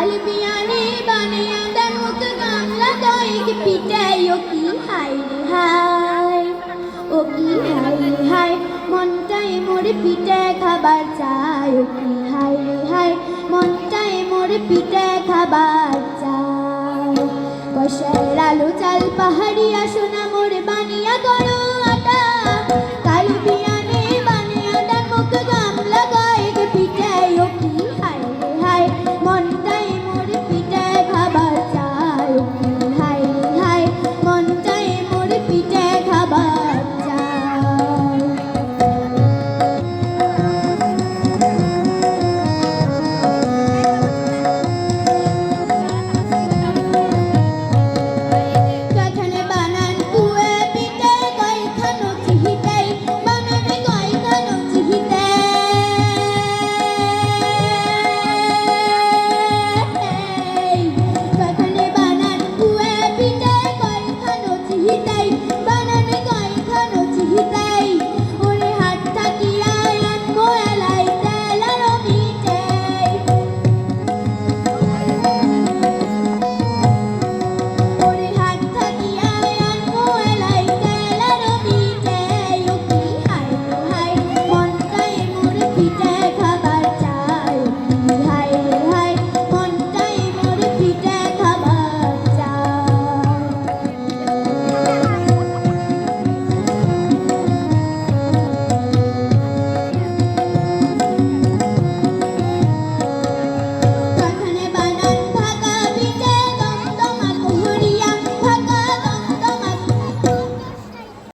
চাল বানিয়া দেন মুখ গামলা দইক, পিটাই ও কি হাই হাই, ও কি হাই হাই, মনটাই মোর পিঠে খাবার চাই, ও কি হাই হাই, মনটাই মোর পিঠে খাবার চাই। কষায়ের আলু চাল পাহাড়